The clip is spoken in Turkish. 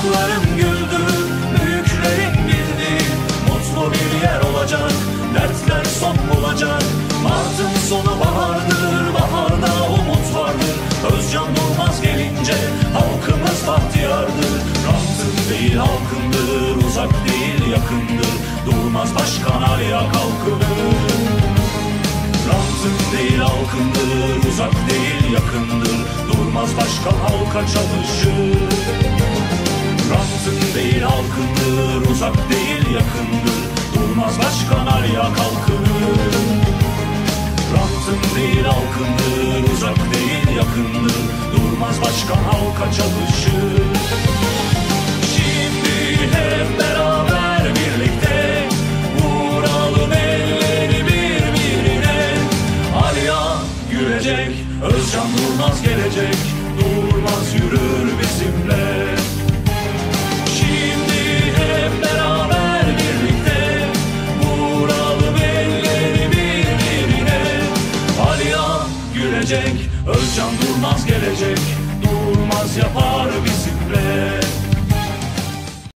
Çocuklarım güldü, büyüklerim bildi. Mutlu bir yer olacak, dertler son bulacak. Martın sonu bahardır, baharda umut vardır. Özcan Durmaz gelince halkımız bahtiyardır. Rantın değil halkındır, uzak değil yakındır. Durmaz başkan araya kalkınır. Rantın değil halkındır, uzak değil yakındır. Durmaz başka halka çalışır. Uzak değil yakındır. Durmaz başkan Ali'ye kalkınır. Rantın değil halkındır Uzak değil yakındır. Durmaz başkan halka çalışır. Şimdi hep beraber birlikte Vuralım elleri birbirine. Aliya gülecek Özcan Durmaz gelecek. Durmaz yürür bizimle Aliya gülecek Özcan Durmaz gelecek. Durmaz yapar